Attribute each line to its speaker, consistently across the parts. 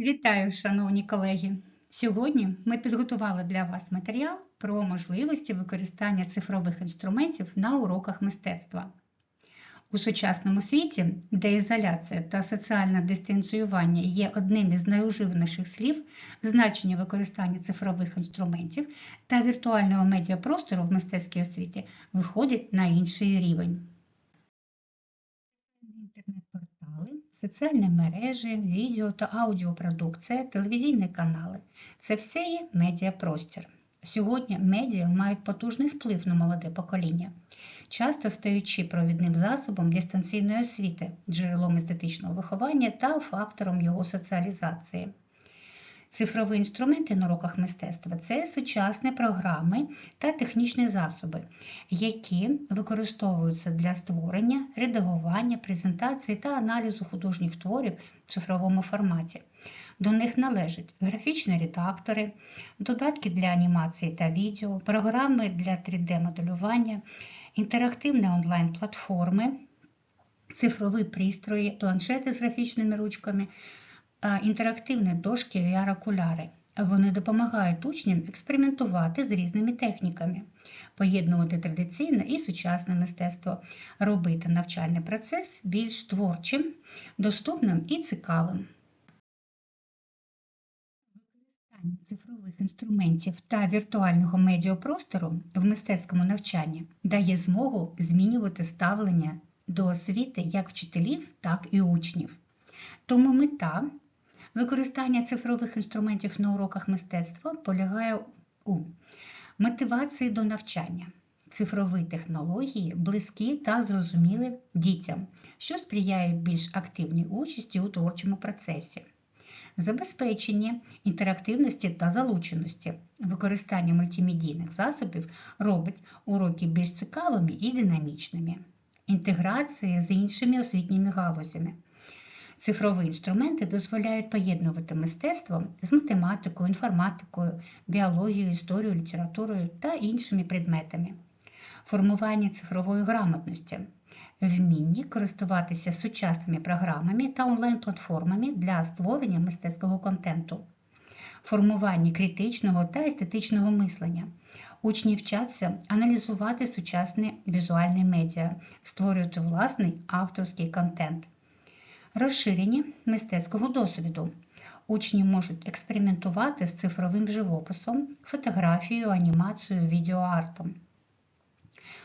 Speaker 1: Вітаю, шановні колеги! Сьогодні ми підготували для вас матеріал про можливості використання цифрових інструментів на уроках мистецтва. У сучасному світі, де ізоляція та соціальне дистанціювання є одним із найуживаніших слів, значення використання цифрових інструментів та віртуального медіапростору в мистецькій освіті виходить на інший рівень. Соціальні мережі, відео та аудіопродукція, телевізійні канали це все є медіапростір. Сьогодні медіа мають потужний вплив на молоде покоління, часто стаючи провідним засобом дистанційної освіти, джерелом естетичного виховання та фактором його соціалізації. Цифрові інструменти на уроках мистецтва це сучасні програми та технічні засоби, які використовуються для створення, редагування, презентації та аналізу художніх творів в цифровому форматі. До них належать графічні редактори, додатки для анімації та відео, програми для 3D-моделювання, інтерактивні онлайн-платформи, цифрові пристрої, планшети з графічними ручками, інтерактивні дошки VR-окуляри. Вони допомагають учням експериментувати з різними техніками, поєднувати традиційне і сучасне мистецтво, робити навчальний процес більш творчим, доступним і цікавим. Використання цифрових інструментів та віртуального медіапростору в мистецькому навчанні дає змогу змінювати ставлення до освіти як вчителів, так і учнів. Тому мета використання цифрових інструментів на уроках мистецтва полягає у мотивації до навчання. Цифрові технології близькі та зрозумілі дітям, що сприяє більш активній участі у творчому процесі, забезпечення інтерактивності та залученості. Використання мультимедійних засобів робить уроки більш цікавими і динамічними, інтеграція з іншими освітніми галузями. Цифрові інструменти дозволяють поєднувати мистецтво з математикою, інформатикою, біологією, історією, літературою та іншими предметами, формування цифрової грамотності, вміння користуватися сучасними програмами та онлайн-платформами для створення мистецького контенту, формування критичного та естетичного мислення. Учні вчаться аналізувати сучасні візуальні медіа, створювати власний авторський контент. Розширення мистецького досвіду. Учні можуть експериментувати з цифровим живописом, фотографією, анімацією, відеоартом,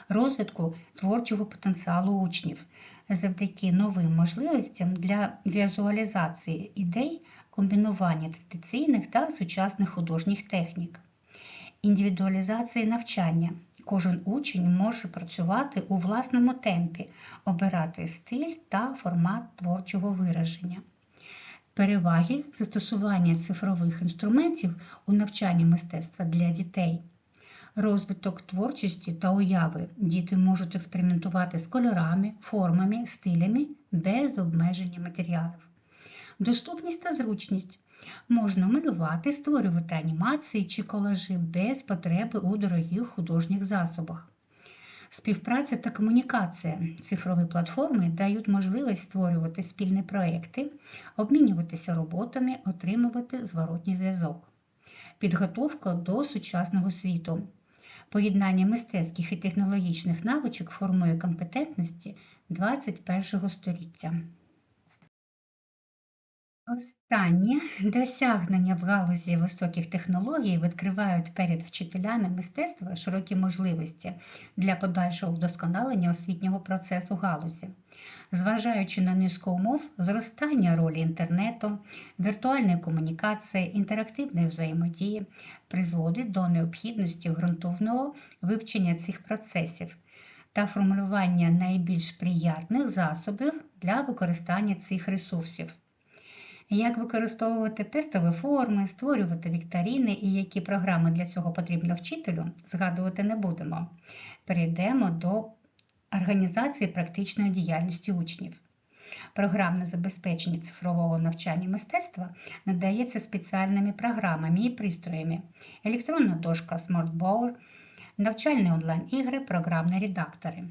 Speaker 1: розвитку творчого потенціалу учнів завдяки новим можливостям для візуалізації ідей, комбінування традиційних та сучасних художніх технік, індивідуалізації навчання. Кожен учень може працювати у власному темпі, обирати стиль та формат творчого вираження. Переваги застосування цифрових інструментів у навчанні мистецтва для дітей. Розвиток творчості та уяви діти можуть експериментувати з кольорами, формами, стилями без обмеження матеріалів. Доступність та зручність. Можна малювати, створювати анімації чи колажі без потреби у дорогих художніх засобах. Співпраця та комунікація. Цифрові платформи дають можливість створювати спільні проекти, обмінюватися роботами, отримувати зворотній зв'язок. Підготовка до сучасного світу. Поєднання мистецьких і технологічних навичок формує компетентності 21 століття. Останні досягнення в галузі високих технологій відкривають перед вчителями мистецтва широкі можливості для подальшого вдосконалення освітнього процесу галузі. Зважаючи на низку умов, зростання ролі інтернету, віртуальної комунікації, інтерактивної взаємодії призводить до необхідності ґрунтовного вивчення цих процесів та формулювання найбільш приятних засобів для використання цих ресурсів як використовувати тестові форми, створювати вікторини і які програми для цього потрібно вчителю, згадувати не будемо. Перейдемо до організації практичної діяльності учнів. Програмне забезпечення цифрового навчання мистецтва надається спеціальними програмами і пристроями, електронна дошка SmartBoard, навчальні онлайн-ігри, програмні редактори.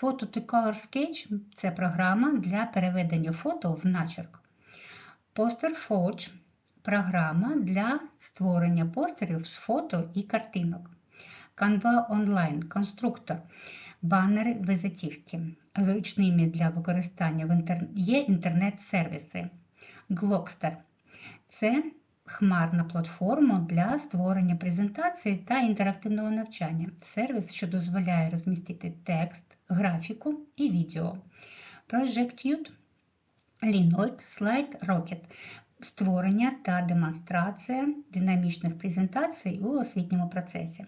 Speaker 1: Photo to Color Sketch – це програма для переведення фото в начерк. Poster Forge програма для створення постерів з фото і картинок. Canva Online конструктор, банери, визитівки. Зручними для використання в інтер... є інтернет-сервіси. Glogster – це хмарна платформа для створення презентацій та інтерактивного навчання. Сервіс, що дозволяє розмістити текст, графіку і відео. Project Linoid Slide Rocket створення та демонстрація динамічних презентацій у освітньому процесі.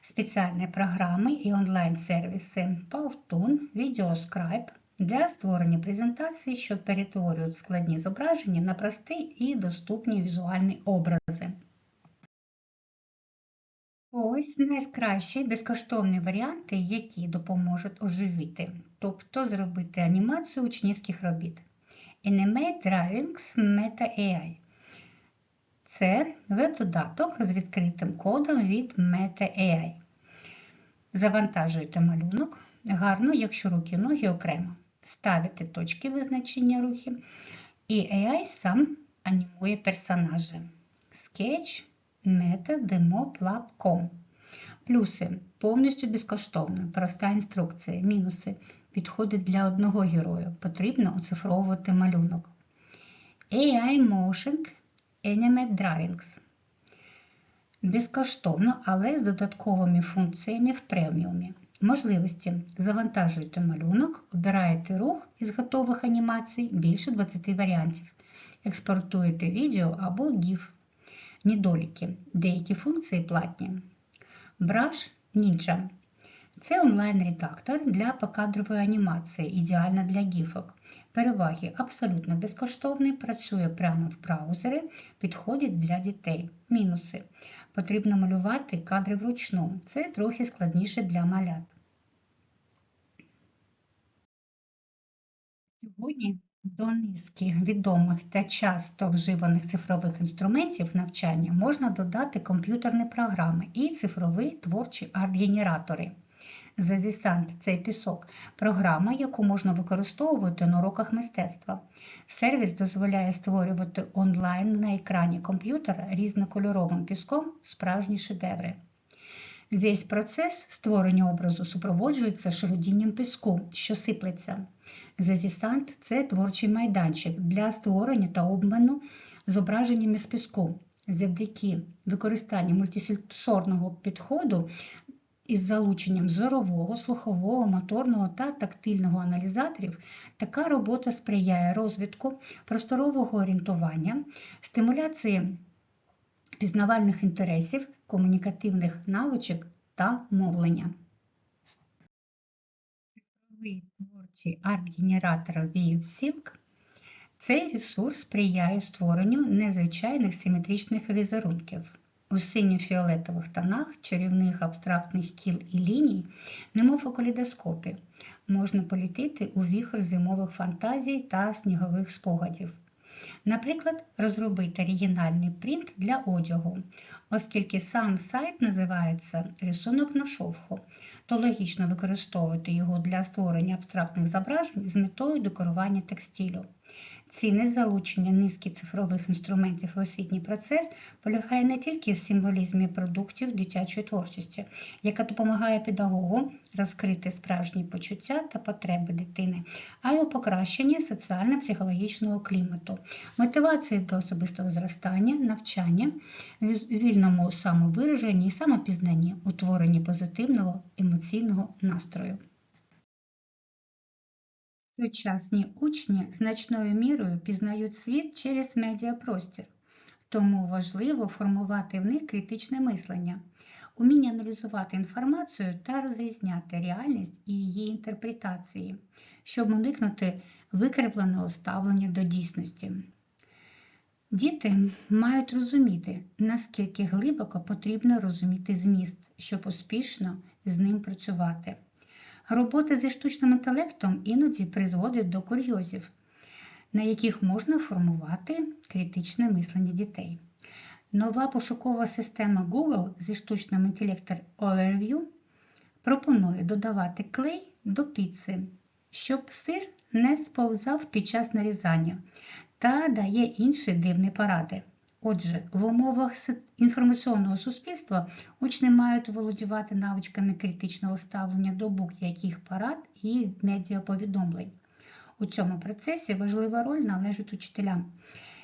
Speaker 1: Спеціальні програми і онлайн-сервіси Powtoon, VideoScribe для створення презентацій, що перетворюють складні зображення на прості і доступні візуальні образи. Ось найкращі безкоштовні варіанти, які допоможуть оживити, тобто зробити анімацію учнівських робіт. Animate Drawings Meta AI. Це веб-додаток з відкритим кодом від Meta AI. Завантажуєте малюнок гарно, якщо руки ноги окремо. Ставите точки визначення рухів, і AI сам анімує персонажі. Sketch Meta Demo Lab.com. Плюси повністю безкоштовно, проста інструкція. Мінуси підходить для одного героя. Потрібно оцифровувати малюнок. AI Motion Animate Drawings. Безкоштовно, але з додатковими функціями в преміумі. Можливості. Завантажуєте малюнок, обираєте рух із готових анімацій більше 20 варіантів. Експортуєте відео або GIF. Недоліки. Деякі функції платні. Brush Ninja. Це онлайн-редактор для покадрової анімації, ідеальна для гіфок. Переваги абсолютно безкоштовний, працює прямо в браузері, підходить для дітей. Мінуси. Потрібно малювати кадри вручну. Це трохи складніше для малят. Сьогодні до низки відомих та часто вживаних цифрових інструментів навчання можна додати комп'ютерні програми і цифрові творчі арт-генератори. Зазісант цей пісок програма, яку можна використовувати на уроках мистецтва. Сервіс дозволяє створювати онлайн на екрані комп'ютера різнокольоровим піском справжні шедеври. Весь процес створення образу супроводжується шарудінням піску, що сиплеться. Зазісант це творчий майданчик для створення та обміну зображеннями з піску. Завдяки використанню мультисенсорного підходу із залученням зорового, слухового, моторного та тактильного аналізаторів така робота сприяє розвитку просторового орієнтування, стимуляції пізнавальних інтересів, комунікативних навичок та мовлення. Цифровий творчий арт-генератор ViewSilk цей ресурс сприяє створенню незвичайних симетричних візерунків. У синьо-фіолетових тонах чарівних абстрактних кіл і ліній, немов у калейдоскопі, можна політити у віхр зимових фантазій та снігових спогадів. Наприклад, розробити оригінальний принт для одягу, оскільки сам сайт називається рисунок на шовху, то логічно використовувати його для створення абстрактних зображень з метою декорування текстилю. Ціни залучення низки цифрових інструментів в освітній процес полягає не тільки в символізмі продуктів дитячої творчості, яка допомагає педагогу розкрити справжні почуття та потреби дитини, а й у покращенні соціально-психологічного клімату, мотивації до особистого зростання, навчання, вільному самовираженні і самопізнанні, утворенні позитивного емоційного настрою. Сучасні учні значною мірою пізнають світ через медіапростір, тому важливо формувати в них критичне мислення, уміння аналізувати інформацію та розрізняти реальність і її інтерпретації, щоб уникнути викривленого ставлення до дійсності. Діти мають розуміти, наскільки глибоко потрібно розуміти зміст, щоб успішно з ним працювати. Робота зі штучним інтелектом іноді призводить до курйозів, на яких можна формувати критичне мислення дітей. Нова пошукова система Google зі штучним інтелектом Overview пропонує додавати клей до піци, щоб сир не сповзав під час нарізання та дає інші дивні поради. Отже, в умовах інформаційного суспільства учні мають володівати навичками критичного ставлення до будь-яких парад і медіаповідомлень. У цьому процесі важлива роль належить учителям,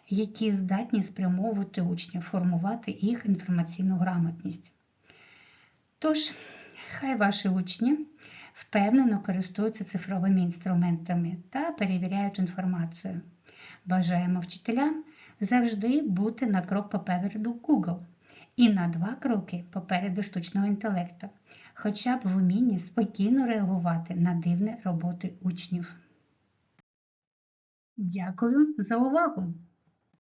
Speaker 1: які здатні спрямовувати учнів, формувати їх інформаційну грамотність. Тож, хай ваші учні впевнено користуються цифровими інструментами та перевіряють інформацію. Бажаємо вчителям завжди бути на крок попереду Google і на два кроки попереду штучного інтелекту, хоча б в умінні спокійно реагувати на дивні роботи учнів. Дякую за увагу!